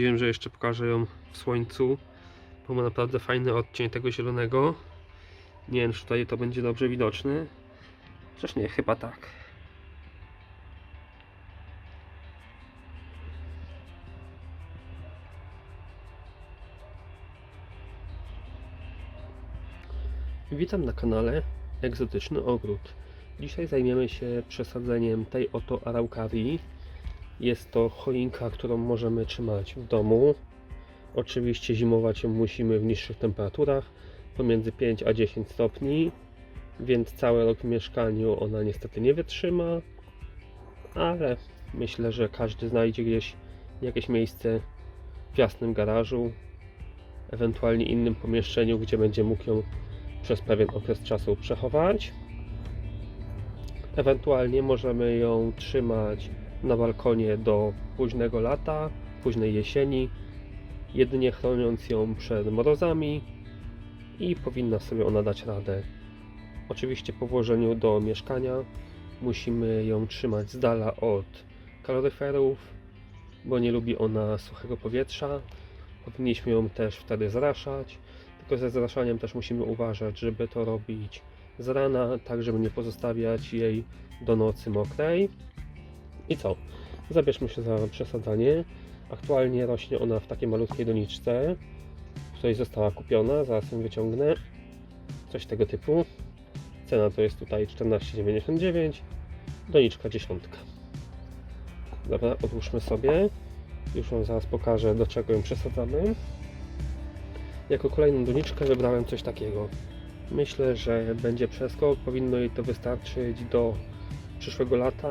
stwierdziłem, że jeszcze pokażę ją w słońcu, bo ma naprawdę fajny odcień tego zielonego. Nie wiem, czy tutaj to będzie dobrze widoczne. Chociaż nie, chyba tak. Witam na kanale Egzotyczny Ogród. Dzisiaj zajmiemy się przesadzeniem tej oto araukarii. Jest to choinka, którą możemy trzymać w domu. Oczywiście zimować ją musimy w niższych temperaturach, pomiędzy 5 a 10 stopni, więc cały rok w mieszkaniu ona niestety nie wytrzyma, ale myślę, że każdy znajdzie gdzieś jakieś miejsce w jasnym garażu, ewentualnie innym pomieszczeniu, gdzie będzie mógł ją przez pewien okres czasu przechować. Ewentualnie możemy ją trzymać na balkonie do późnego lata, późnej jesieni, jedynie chroniąc ją przed mrozami i powinna sobie ona dać radę. Oczywiście po włożeniu do mieszkania musimy ją trzymać z dala od kaloryferów, bo nie lubi ona suchego powietrza. Powinniśmy ją też wtedy zraszać, tylko ze zraszaniem też musimy uważać, żeby to robić z rana, tak żeby nie pozostawiać jej do nocy mokrej. I co? Zabierzmy się za przesadzanie. Aktualnie rośnie ona w takiej malutkiej doniczce, w której została kupiona. Zaraz ją wyciągnę. Coś tego typu. Cena to jest tutaj 14,99. Doniczka dziesiątka. Dobra, odłóżmy sobie. Już Wam zaraz pokażę, do czego ją przesadzamy. Jako kolejną doniczkę wybrałem coś takiego. Myślę, że będzie przeskok. Powinno jej to wystarczyć do przyszłego lata.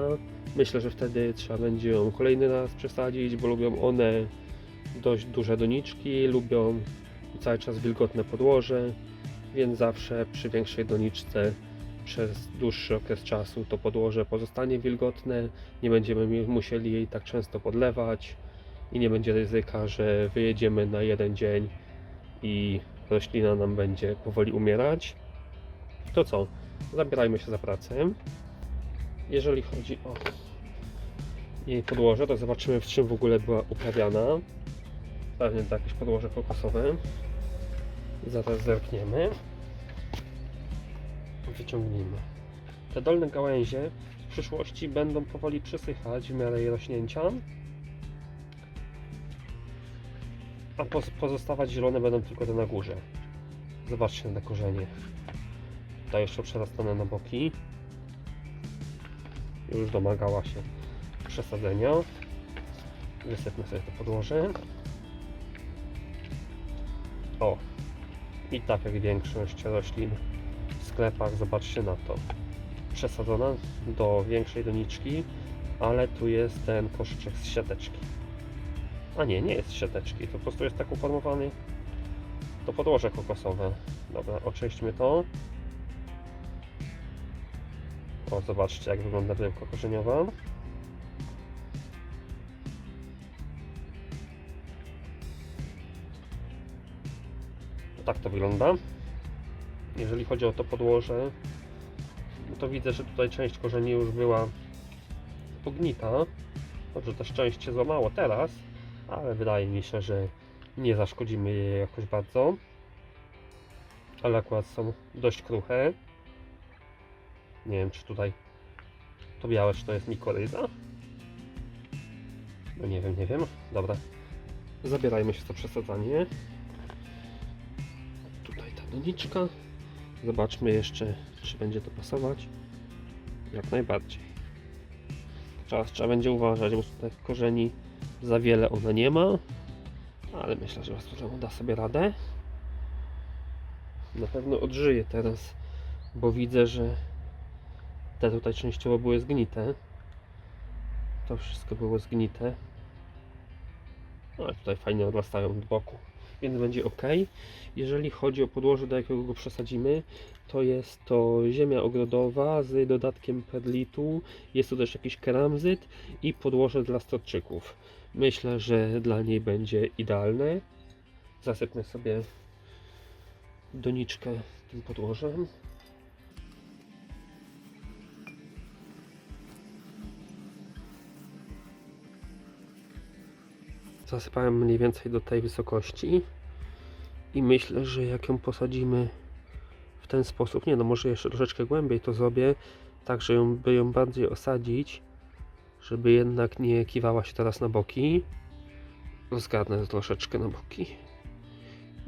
Myślę, że wtedy trzeba będzie ją kolejny raz przesadzić, bo lubią one dość duże doniczki, lubią cały czas wilgotne podłoże, więc zawsze przy większej doniczce przez dłuższy okres czasu to podłoże pozostanie wilgotne, nie będziemy musieli jej tak często podlewać i nie będzie ryzyka, że wyjedziemy na jeden dzień i roślina nam będzie powoli umierać. To co? Zabierajmy się za pracę. Jeżeli chodzi o jej podłoże, to zobaczymy w czym w ogóle była uprawiana. Pewnie to jakieś podłoże kokosowe. Zaraz zerkniemy. Wyciągnijmy. Te dolne gałęzie w przyszłości będą powoli przesychać w miarę jej rośnięcia. A poz- pozostawać zielone będą tylko te na górze. Zobaczcie na korzenie. Tutaj jeszcze przerastane na boki. Już domagała się przesadzenia. Wysypmy sobie to podłoże. O! I tak jak większość roślin w sklepach, zobaczcie na to. Przesadzona do większej doniczki, ale tu jest ten koszyczek z siateczki. A nie, nie jest siateczki, to po prostu jest tak uformowany to podłoże kokosowe. Dobra, oczyśćmy to. O, zobaczcie jak wygląda bryłka korzeniowa. Tak to wygląda. Jeżeli chodzi o to podłoże, no to widzę, że tutaj część korzeni już była pognita. Dobrze, też część się złamało teraz, ale wydaje mi się, że nie zaszkodzimy jej jakoś bardzo. Ale akurat są dość kruche. Nie wiem, czy tutaj to białe, czy to jest mikoryza? No nie wiem, nie wiem. Dobra. Zabierajmy się za przesadzanie. Doniczka. Zobaczmy jeszcze, czy będzie to pasować. Jak najbardziej. Teraz trzeba będzie uważać, bo tutaj korzeni za wiele ona nie ma. Ale myślę, że Wasturemu da sobie radę. Na pewno odżyje teraz, bo widzę, że te tutaj częściowo były zgnite. To wszystko było zgnite. No ale tutaj fajnie odrastają od boku, więc będzie ok. Jeżeli chodzi o podłoże, do jakiego go przesadzimy, to jest to ziemia ogrodowa z dodatkiem perlitu. Jest to też jakiś keramzyt i podłoże dla storczyków. Myślę, że dla niej będzie idealne. Zasypnę sobie doniczkę tym podłożem. Zasypałem mniej więcej do tej wysokości i myślę, że jak ją posadzimy w ten sposób, nie no może jeszcze troszeczkę głębiej to zrobię, tak że ją, by ją bardziej osadzić, żeby jednak nie kiwała się teraz na boki. Rozgarnę troszeczkę na boki.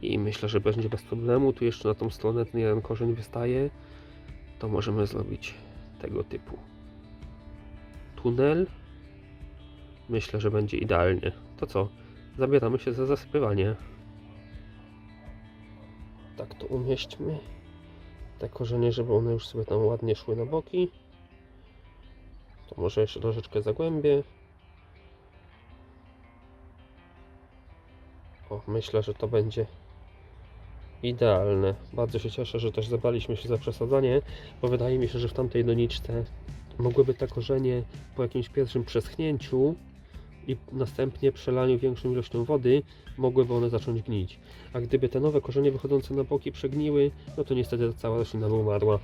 I myślę, że będzie bez problemu. Tu jeszcze na tą stronę ten jeden korzeń wystaje. To możemy zrobić tego typu tunel. Myślę, że będzie idealnie. To co? Zabieramy się za zasypywanie. Tak to umieśćmy. Te korzenie, żeby one już sobie tam ładnie szły na boki. To może jeszcze troszeczkę zagłębię. O, myślę, że to będzie idealne. Bardzo się cieszę, że też zabraliśmy się za przesadzanie, bo wydaje mi się, że w tamtej doniczce mogłyby te korzenie po jakimś pierwszym przeschnięciu i następnie przelaniu większą ilością wody, mogłyby one zacząć gnić. A gdyby te nowe korzenie wychodzące na boki przegniły, no to niestety cała roślina by umarła.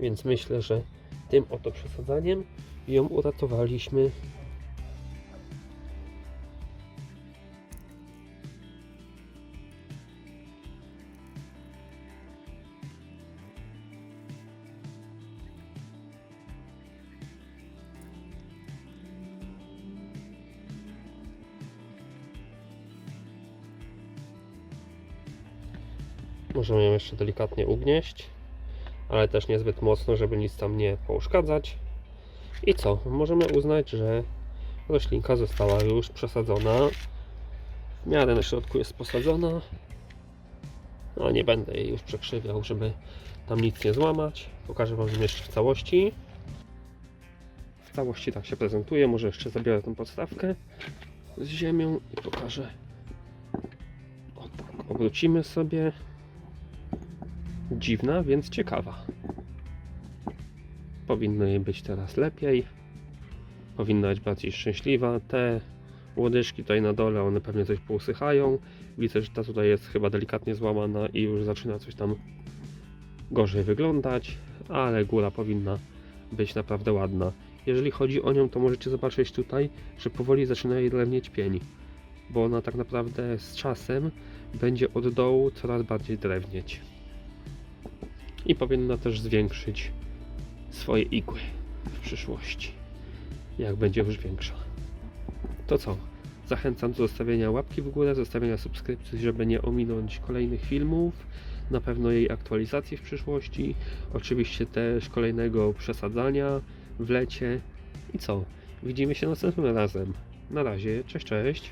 Więc myślę, że tym oto przesadzaniem ją uratowaliśmy. Możemy ją jeszcze delikatnie ugnieść, ale też niezbyt mocno, żeby nic tam nie pouszkadzać. I co? Możemy uznać, że roślinka została już przesadzona. W miarę na środku jest posadzona. No nie będę jej już przekrzywiał, żeby tam nic nie złamać. Pokażę Wam ją jeszcze w całości. W całości tak się prezentuje. Może jeszcze zabiorę tą podstawkę z ziemią i pokażę. O tak, obrócimy sobie. Dziwna, więc ciekawa. Powinno jej być teraz lepiej. Powinna być bardziej szczęśliwa. Te łodyżki tutaj na dole, one pewnie coś pousychają. Widzę, że ta tutaj jest chyba delikatnie złamana i już zaczyna coś tam gorzej wyglądać, ale góra powinna być naprawdę ładna. Jeżeli chodzi o nią, to możecie zobaczyć tutaj, że powoli zaczyna jej drewnieć pień, bo ona tak naprawdę z czasem będzie od dołu coraz bardziej drewnieć. I powinna też zwiększyć swoje igły w przyszłości, jak będzie już większa. To co? Zachęcam do zostawienia łapki w górę, zostawienia subskrypcji, żeby nie ominąć kolejnych filmów. Na pewno jej aktualizacji w przyszłości. Oczywiście też kolejnego przesadzania w lecie. I co? Widzimy się następnym razem. Na razie, cześć, cześć.